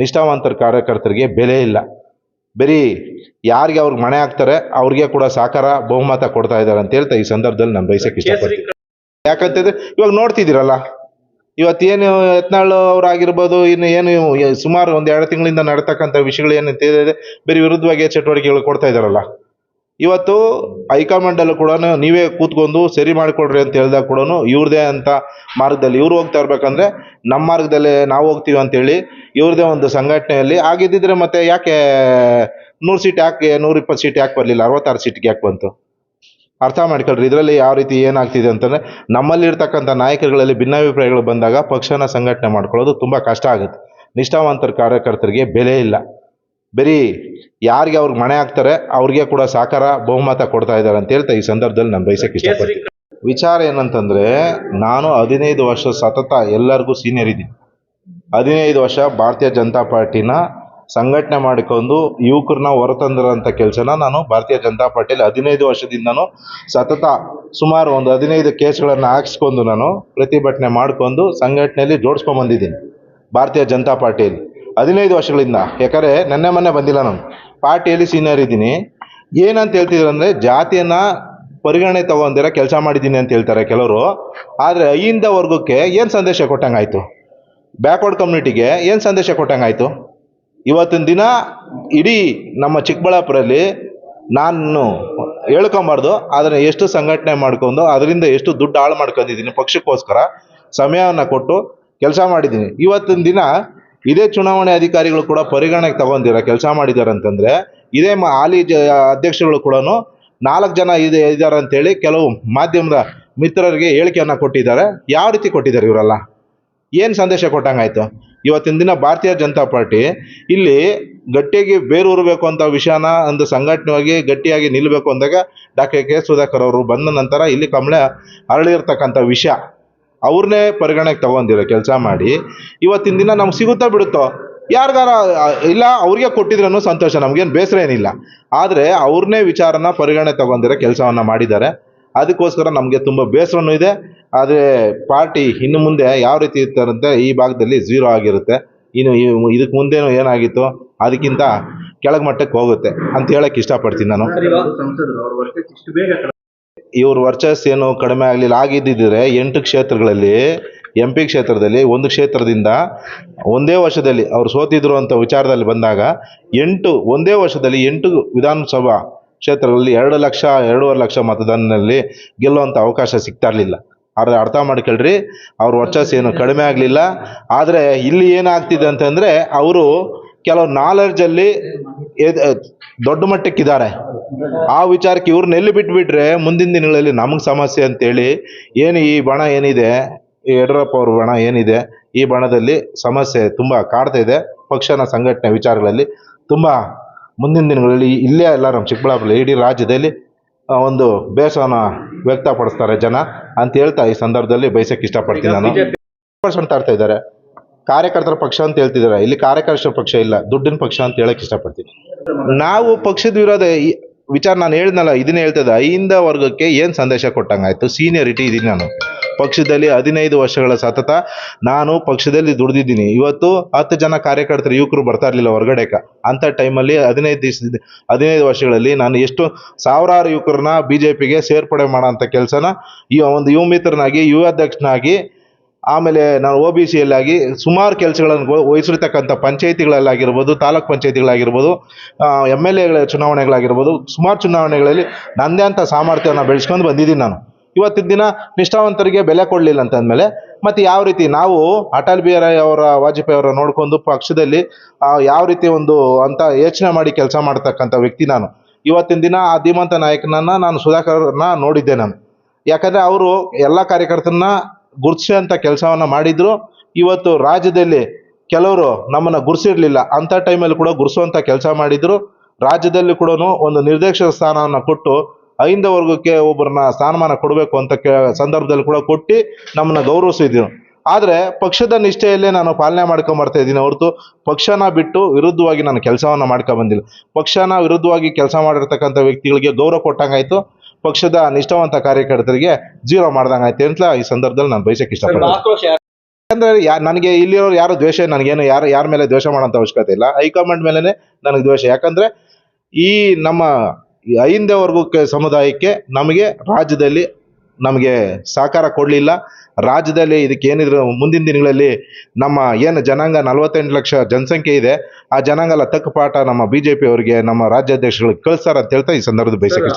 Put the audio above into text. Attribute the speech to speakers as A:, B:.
A: ನಿಷ್ಠಾವಂತರ ಕಾರ್ಯಕರ್ತರಿಗೆ ಬೆಲೆ ಇಲ್ಲ. ಬರೀ ಯಾರಿಗೆ ಅವ್ರಿಗೆ ಮಣೆ ಹಾಕ್ತಾರೆ ಅವ್ರಿಗೆ ಕೂಡ ಸಾಕಾರ ಬಹುಮತ ಕೊಡ್ತಾ ಇದ್ದಾರೆ ಅಂತ ಹೇಳ್ತಾ ಈ ಸಂದರ್ಭದಲ್ಲಿ ನಾನು ಬಯಸಕ್ಕೆ ಇಷ್ಟಪಡ್ತೀನಿ. ಯಾಕಂತಂದ್ರೆ ಇವಾಗ ನೋಡ್ತಿದ್ದೀರಲ್ಲ ಇವತ್ತೇನು ಯತ್ನಾಳ್ ಅವರಾಗಿರ್ಬೋದು ಇನ್ನು ಏನು ಸುಮಾರು ಒಂದು ಎರಡು ತಿಂಗಳಿಂದ ನಡ್ತಕ್ಕಂಥ ವಿಷಯಗಳು ಏನಂತ ಹೇಳಿದ್ರೆ ಬೇರೆ ವಿರುದ್ಧವಾಗಿ ಚಟುವಟಿಕೆಗಳು ಕೊಡ್ತಾ ಇದ್ದಾರಲ್ಲ. ಇವತ್ತು ಹೈಕಮಾಂಡಲ್ಲೂ ಕೂಡ ನೀವೇ ಕೂತ್ಕೊಂಡು ಸರಿ ಮಾಡಿಕೊಡ್ರಿ ಅಂತ ಹೇಳಿದಾಗ ಕೂಡ ಇವ್ರದೇ ಅಂತ ಮಾರ್ಗದಲ್ಲಿ ಇವ್ರು ಹೋಗ್ತಾ ಇರ್ಬೇಕಂದ್ರೆ ನಮ್ಮ ಮಾರ್ಗದಲ್ಲಿ ನಾವು ಹೋಗ್ತೀವಿ ಅಂತೇಳಿ ಇವ್ರದೇ ಒಂದು ಸಂಘಟನೆಯಲ್ಲಿ ಆಗಿದ್ದಿದ್ರೆ ಮತ್ತೆ ಯಾಕೆ ನೂರು ಸೀಟ್ ಯಾಕೆ ನೂರಿಪ್ಪತ್ತು ಸೀಟ್ ಯಾಕೆ ಬರಲಿಲ್ಲ, ಅರವತ್ತಾರು ಸೀಟ್ಗೆ ಯಾಕೆ ಬಂತು? ಅರ್ಥ ಮಾಡ್ಕೊಳ್ರಿ, ಇದರಲ್ಲಿ ಯಾವ ರೀತಿ ಏನಾಗ್ತಿದೆ ಅಂತಂದ್ರೆ ನಮ್ಮಲ್ಲಿರ್ತಕ್ಕಂಥ ನಾಯಕರುಗಳಲ್ಲಿ ಭಿನ್ನಾಭಿಪ್ರಾಯಗಳು ಬಂದಾಗ ಪಕ್ಷನ ಸಂಘಟನೆ ಮಾಡ್ಕೊಳ್ಳೋದು ತುಂಬ ಕಷ್ಟ ಆಗುತ್ತೆ. ನಿಷ್ಠಾವಂತರ ಕಾರ್ಯಕರ್ತರಿಗೆ ಬೆಲೆ ಇಲ್ಲ. ಬರೀ ಯಾರಿಗೆ ಅವ್ರಿಗೆ ಮಣೆ ಹಾಕ್ತಾರೆ ಅವ್ರಿಗೆ ಕೂಡ ಸಹಕಾರ ಬಹುಮತ ಕೊಡ್ತಾ ಇದ್ದಾರೆ ಅಂತ ಹೇಳ್ತಾ ಈ ಸಂದರ್ಭದಲ್ಲಿ ನಾನು ಬಯಸಕ್ಕೆ ಇಷ್ಟಪಡ್ತೀನಿ. ವಿಚಾರ ಏನಂತಂದ್ರೆ ನಾನು ಹದಿನೈದು ವರ್ಷ ಸತತ ಎಲ್ಲರಿಗೂ ಸೀನಿಯರ್ ಇದ್ದೀನಿ. ಹದಿನೈದು ವರ್ಷ ಭಾರತೀಯ ಜನತಾ ಪಾರ್ಟಿನ ಸಂಘಟನೆ ಮಾಡಿಕೊಂಡು ಯುವಕರನ್ನ ಹೊರತಂದಿರೋಂಥ ಕೆಲಸನ ನಾನು ಭಾರತೀಯ ಜನತಾ ಪಾರ್ಟಿಯಲ್ಲಿ ಹದಿನೈದು ವರ್ಷದಿಂದನೂ ಸತತ ಸುಮಾರು ಒಂದು ಹದಿನೈದು ಕೇಸ್ಗಳನ್ನು ಹಾಕ್ಸ್ಕೊಂಡು ನಾನು ಪ್ರತಿಭಟನೆ ಮಾಡ್ಕೊಂಡು ಸಂಘಟನೆಯಲ್ಲಿ ಜೋಡಿಸ್ಕೊಂಬಂದಿದ್ದೀನಿ ಭಾರತೀಯ ಜನತಾ ಪಾರ್ಟಿಯಲ್ಲಿ. ಹದಿನೈದು ವರ್ಷಗಳಿಂದ. ಯಾಕಂದರೆ ನೆನ್ನೆ ಮೊನ್ನೆ ಬಂದಿಲ್ಲ ನಾನು. ಪಾರ್ಟಿಯಲ್ಲಿ ಸೀನಿಯರ್ ಇದ್ದೀನಿ. ಏನಂತ ಹೇಳ್ತಿದ್ರು ಅಂದರೆ ಜಾತಿಯನ್ನ ಪರಿಗಣನೆ ತಗೊಂಡಿರ ಕೆಲಸ ಮಾಡಿದ್ದೀನಿ ಅಂತ ಹೇಳ್ತಾರೆ ಕೆಲವರು. ಆದರೆ ಐಯಿಂದ ವರ್ಗಕ್ಕೆ ಏನು ಸಂದೇಶ ಕೊಟ್ಟಂಗಾಯಿತು? ಬ್ಯಾಕ್ವರ್ಡ್ ಕಮ್ಯುನಿಟಿಗೆ ಏನು ಸಂದೇಶ ಕೊಟ್ಟಂಗಾಯಿತು? ಇವತ್ತಿನ ದಿನ ಇಡೀ ನಮ್ಮ ಚಿಕ್ಕಬಳ್ಳಾಪುರಲ್ಲಿ ನಾನು ಹೇಳ್ಕೊಂಬಾರ್ದು, ಆದರೆ ಎಷ್ಟು ಸಂಘಟನೆ ಮಾಡ್ಕೊಂಡು, ಅದರಿಂದ ಎಷ್ಟು ದುಡ್ಡು ಹಾಳು ಮಾಡ್ಕೊಂಡಿದ್ದೀನಿ ಪಕ್ಷಕ್ಕೋಸ್ಕರ, ಸಮಯವನ್ನು ಕೊಟ್ಟು ಕೆಲಸ ಮಾಡಿದ್ದೀನಿ. ಇವತ್ತಿನ ದಿನ ಇದೇ ಚುನಾವಣೆ ಅಧಿಕಾರಿಗಳು ಕೂಡ ಪರಿಗಣನೆಗೆ ತಗೊಂಡಿರೋ ಕೆಲಸ ಮಾಡಿದ್ದಾರೆ ಅಂತಂದ್ರೆ ಇದೇ ಹಾಲಿ ಜ ಅಧ್ಯಕ್ಷರುಗಳು ಕೂಡ ನಾಲ್ಕು ಜನ ಇದೆ ಇದ್ದಾರೆ ಅಂತೇಳಿ ಕೆಲವು ಮಾಧ್ಯಮದ ಮಿತ್ರರಿಗೆ ಹೇಳಿಕೆಯನ್ನು ಕೊಟ್ಟಿದ್ದಾರೆ. ಯಾವ ರೀತಿ ಕೊಟ್ಟಿದ್ದಾರೆ ಇವರೆಲ್ಲ? ಏನು ಸಂದೇಶ ಕೊಟ್ಟಂಗಾಯ್ತು? ಇವತ್ತಿನ ದಿನ ಭಾರತೀಯ ಜನತಾ ಪಾರ್ಟಿ ಇಲ್ಲಿ ಗಟ್ಟಿಯಾಗಿ ಬೇರೂರಬೇಕು ಅಂತ ವಿಷಯನ ಒಂದು ಸಂಘಟನೆಯಾಗಿ ಗಟ್ಟಿಯಾಗಿ ನಿಲ್ಲಬೇಕು ಅಂದಾಗ ಡಾಕ್ಟರ್ ಕೆ ಸುಧಾಕರ್ ಅವರು ಬಂದ ನಂತರ ಇಲ್ಲಿ ಕಮಲ ಅರಳಿರ್ತಕ್ಕಂಥ ವಿಷಯ. ಅವ್ರನ್ನೇ ಪರಿಗಣೆಗೆ ತಗೊಂಡಿರೋ ಕೆಲಸ ಮಾಡಿ ಇವತ್ತಿನ ದಿನ ನಮ್ಗೆ ಸಿಗುತ್ತಾ ಬಿಡುತ್ತೋ? ಯಾರಿಗಾರ ಇಲ್ಲ, ಅವ್ರಿಗೆ ಕೊಟ್ಟಿದ್ರೂ ಸಂತೋಷ, ನಮಗೇನು ಬೇಸರ ಏನಿಲ್ಲ. ಆದರೆ ಅವ್ರನ್ನೇ ವಿಚಾರನ ಪರಿಗಣನೆ ತಗೊಂಡಿರೋ ಕೆಲಸವನ್ನು ಮಾಡಿದ್ದಾರೆ. ಅದಕ್ಕೋಸ್ಕರ ನಮಗೆ ತುಂಬ ಬೇಸರನೂ ಇದೆ. ಆದರೆ ಪಾರ್ಟಿ ಇನ್ನು ಮುಂದೆ ಯಾವ ರೀತಿ ಇರ್ತಾರಂತೆ ಈ ಭಾಗದಲ್ಲಿ ಝೀರೋ ಆಗಿರುತ್ತೆ. ಇನ್ನು ಇದಕ್ಕೆ ಮುಂದೇನು ಏನಾಗಿತ್ತು? ಅದಕ್ಕಿಂತ ಕೆಳಗೆ ಮಟ್ಟಕ್ಕೆ ಹೋಗುತ್ತೆ ಅಂತ ಹೇಳಕ್ಕೆ ಇಷ್ಟಪಡ್ತೀನಿ ನಾನು. ಇವ್ರ ವರ್ಚಸ್ ಏನು ಕಡಿಮೆ ಆಗಲಿಲ್ಲ. ಆಗಿದ್ದಿದ್ರೆ ಎಂಟು ಕ್ಷೇತ್ರಗಳಲ್ಲಿ, ಎಂ ಪಿ ಕ್ಷೇತ್ರದಲ್ಲಿ, ಒಂದು ಕ್ಷೇತ್ರದಿಂದ ಒಂದೇ ವರ್ಷದಲ್ಲಿ ಅವರು ಸೋತಿದ್ರು ಅಂತ ವಿಚಾರದಲ್ಲಿ ಬಂದಾಗ ಎಂಟು, ಒಂದೇ ವರ್ಷದಲ್ಲಿ ಎಂಟು ವಿಧಾನಸಭಾ ಕ್ಷೇತ್ರಗಳಲ್ಲಿ ಎರಡು ಲಕ್ಷ, ಎರಡೂವರೆ ಲಕ್ಷ ಮತದಾನದಲ್ಲಿ ಗೆಲ್ಲುವಂಥ ಅವಕಾಶ ಸಿಗ್ತಾ ಇರಲಿಲ್ಲ. ಆದರೆ ಅರ್ಥ ಮಾಡ್ಕೊಳ್ರಿ, ಅವ್ರ ವರ್ಚಸ್ ಏನು ಕಡಿಮೆ ಆಗಲಿಲ್ಲ. ಆದರೆ ಇಲ್ಲಿ ಏನಾಗ್ತಿದೆ ಅಂತಂದರೆ, ಅವರು ಕೆಲವು ನಾಲೆಡ್ಜಲ್ಲಿ ದೊಡ್ಡ ಮಟ್ಟಕ್ಕಿದ್ದಾರೆ. ಆ ವಿಚಾರಕ್ಕೆ ಇವ್ರನ್ನ ಎಲ್ಲಿ ಬಿಟ್ಬಿಟ್ರೆ ಮುಂದಿನ ದಿನಗಳಲ್ಲಿ ನಮಗೆ ಸಮಸ್ಯೆ ಅಂತೇಳಿ ಏನು ಈ ಬಣ ಏನಿದೆ ಯಡಿಯೂರಪ್ಪ ಅವ್ರ ಬಣ ಏನಿದೆ, ಈ ಬಣದಲ್ಲಿ ಸಮಸ್ಯೆ ತುಂಬ ಕಾಡ್ತಾ ಇದೆ. ಪಕ್ಷನ ಸಂಘಟನೆ ವಿಚಾರಗಳಲ್ಲಿ ತುಂಬ ಮುಂದಿನ ದಿನಗಳಲ್ಲಿ ಇಲ್ಲೇ ಎಲ್ಲ ನಮ್ಮ ಚಿಕ್ಕಬಳ್ಳಾಪುರ ಇಡೀ ರಾಜ್ಯದಲ್ಲಿ ಒಂದು ಬೇಸರನ ವ್ಯಕ್ತಪಡಿಸ್ತಾರೆ ಜನ ಅಂತ ಹೇಳ್ತಾ ಈ ಸಂದರ್ಭದಲ್ಲಿ ಬಯಸಕ್ಕೆ ಇಷ್ಟಪಡ್ತೀನಿ ನಾನು. ಪರ್ಸೆಂಟ್ ಆಡ್ತಾ ಇದ್ದಾರೆ. ಕಾರ್ಯಕರ್ತರ ಪಕ್ಷ ಅಂತ ಹೇಳ್ತಿದ್ದಾರೆ. ಇಲ್ಲಿ ಕಾರ್ಯಕರ್ತರ ಪಕ್ಷ ಇಲ್ಲ, ದುಡ್ಡಿನ ಪಕ್ಷ ಅಂತ ಹೇಳಕ್ ಇಷ್ಟಪಡ್ತೀನಿ. ನಾವು ಪಕ್ಷದ ವಿರೋಧ ವಿಚಾರ ನಾನು ಹೇಳ್ದಲ್ಲ ಇದನ್ನೇ ಹೇಳ್ತದೆ ಐಂದ ವರ್ಗಕ್ಕೆ ಏನು ಸಂದೇಶ ಕೊಟ್ಟಂಗಾಯ್ತು ಸೀನಿಯರಿಟಿ ಇದೀನಿ ನಾನು. ಪಕ್ಷದಲ್ಲಿ ಹದಿನೈದು ವರ್ಷಗಳ ಸತತ ನಾನು ಪಕ್ಷದಲ್ಲಿ ದುಡಿದಿದ್ದೀನಿ. ಇವತ್ತು ಹತ್ತು ಜನ ಕಾರ್ಯಕರ್ತರು, ಯುವಕರು ಬರ್ತಾ ಇರಲಿಲ್ಲ ಹೊರಗಡೆಕ. ಅಂಥ ಟೈಮಲ್ಲಿ ಹದಿನೈದು ದಿವಸ, ಹದಿನೈದು ವರ್ಷಗಳಲ್ಲಿ ನಾನು ಎಷ್ಟು ಸಾವಿರಾರು ಯುವಕರನ್ನ ಬಿ ಜೆ ಪಿಗೆ ಸೇರ್ಪಡೆ ಮಾಡೋಂಥ ಕೆಲಸನ ಈ ಒಂದು ಯುವ ಮಿತ್ರನಾಗಿ, ಯುವ ಅಧ್ಯಕ್ಷನಾಗಿ ಆಮೇಲೆ ನಾನು ಒ ಬಿ ಸಿಯಲ್ಲಾಗಿ ಸುಮಾರು ಕೆಲಸಗಳನ್ನು ವಹಿಸಿರ್ತಕ್ಕಂಥ ಪಂಚಾಯಿತಿಗಳಲ್ಲಾಗಿರ್ಬೋದು, ತಾಲೂಕ್ ಪಂಚಾಯಿತಿಗಳಾಗಿರ್ಬೋದು ಎಂ ಎಲ್ ಎಗಳ ಚುನಾವಣೆಗಳಾಗಿರ್ಬೋದು, ಸುಮಾರು ಚುನಾವಣೆಗಳಲ್ಲಿ ನನ್ನದೇ ಅಂತ ಸಾಮರ್ಥ್ಯವನ್ನು ಬೆಳೆಸ್ಕೊಂಡು ಬಂದಿದ್ದೀನಿ ನಾನು. ಇವತ್ತಿನ ದಿನ ನಿಷ್ಠಾವಂತರಿಗೆ ಬೆಲೆ ಕೊಡಲಿಲ್ಲ ಅಂತಂದಮೇಲೆ, ಮತ್ತು ಯಾವ ರೀತಿ ನಾವು ಅಟಲ್ ಬಿಹಾರಿ ಅವರ, ವಾಜಪೇಯಿ ಅವರ ನೋಡಿಕೊಂಡು ಪಕ್ಷದಲ್ಲಿ ಯಾವ ರೀತಿ ಒಂದು ಅಂತ ಯೋಚನೆ ಮಾಡಿ ಕೆಲಸ ಮಾಡ್ತಕ್ಕಂಥ ವ್ಯಕ್ತಿ ನಾನು. ಇವತ್ತಿನ ದಿನ ಆ ಧೀಮಂತ ನಾಯಕನನ್ನು ನಾನು ಸುಧಾಕರ್ನ ನೋಡಿದ್ದೆ ನಾನು. ಯಾಕಂದರೆ ಅವರು ಎಲ್ಲ ಕಾರ್ಯಕರ್ತರನ್ನ ಗುರುತಿಸೋಂಥ ಕೆಲಸವನ್ನು ಮಾಡಿದ್ರು. ಇವತ್ತು ರಾಜ್ಯದಲ್ಲಿ ಕೆಲವರು ನಮ್ಮನ್ನು ಅಂತ ಅಂಥ ಟೈಮಲ್ಲಿ ಕೂಡ ಗುರ್ಸುವಂತ ಕೆಲಸ ಮಾಡಿದ್ರು. ರಾಜ್ಯದಲ್ಲಿ ಕೂಡ ಒಂದು ನಿರ್ದೇಶಕ ಸ್ಥಾನವನ್ನು ಕೊಟ್ಟು ಐಂದ ವರ್ಗಕ್ಕೆ ಒಬ್ಬರನ್ನ ಸ್ಥಾನಮಾನ ಕೊಡಬೇಕು ಅಂತ ಸಂದರ್ಭದಲ್ಲಿ ಕೂಡ ಕೊಟ್ಟು ನಮ್ಮನ್ನ ಗೌರವಿಸಿದ್ರು. ಆದರೆ ಪಕ್ಷದ ನಿಷ್ಠೆಯಲ್ಲೇ ನಾನು ಪಾಲನೆ ಮಾಡ್ಕೊಂಡ್ ಬರ್ತಾ ಇದ್ದೀನಿ ಹೊರತು ಪಕ್ಷನ ಬಿಟ್ಟು ವಿರುದ್ಧವಾಗಿ ನಾನು ಕೆಲಸವನ್ನು ಮಾಡ್ಕೊಂಡ್ ಬಂದಿಲ್ಲ. ಪಕ್ಷನ ವಿರುದ್ಧವಾಗಿ ಕೆಲಸ ಮಾಡಿರ್ತಕ್ಕಂಥ ವ್ಯಕ್ತಿಗಳಿಗೆ ಗೌರವ ಕೊಟ್ಟಂಗಾಯ್ತು. ಪಕ್ಷದ ನಿಷ್ಠಾವಂತ ಕಾರ್ಯಕರ್ತರಿಗೆ ಜೀರೋ ಮಾಡ್ದಂಗಾಯ್ತು ಅಂತ ಈ ಸಂದರ್ಭದಲ್ಲಿ ನಾನು ಬಯಸಕ್ಕೆ ಇಷ್ಟಪಡ್ತೀನಿ. ಯಾಕಂದ್ರೆ ಯಾ ನನಗೆ ಇಲ್ಲಿರೋರು ಯಾರು ದ್ವೇಷ ನನಗೇನು ಯಾರು ಯಾರ ಮೇಲೆ ದ್ವೇಷ ಮಾಡೋಂಥ ಅವಶ್ಯಕತೆ ಇಲ್ಲ. ಹೈಕಮಾಂಡ್ ಮೇಲೇ ನನಗೆ ದ್ವೇಷ. ಯಾಕಂದ್ರೆ ಈ ನಮ್ಮ ಹಿಂದೆ ವರ್ಗಕ್ಕೆ ಸಮುದಾಯಕ್ಕೆ ನಮಗೆ ರಾಜ್ಯದಲ್ಲಿ ನಮಗೆ ಸಹಕಾರ ಕೊಡಲಿಲ್ಲ. ರಾಜ್ಯದಲ್ಲಿ ಇದಕ್ಕೆ ಏನಿದ್ರು ಮುಂದಿನ ದಿನಗಳಲ್ಲಿ ನಮ್ಮ ಏನು ಜನಾಂಗ ನಲವತ್ತೆಂಟು ಲಕ್ಷ ಜನಸಂಖ್ಯೆ ಇದೆ ಆ ಜನಾಂಗ ಎಲ್ಲ ತಕ್ಕ ಪಾಠ ನಮ್ಮ ಬಿ ಜೆ ಪಿ ಅವರಿಗೆ ನಮ್ಮ ರಾಜ್ಯಾಧ್ಯಕ್ಷಗಳಿಗೆ ಕಳಿಸ್ತಾರೆ ಅಂತ ಹೇಳ್ತಾ ಈ ಸಂದರ್ಭದಲ್ಲಿ ಬಯಸಕ್ಕೆ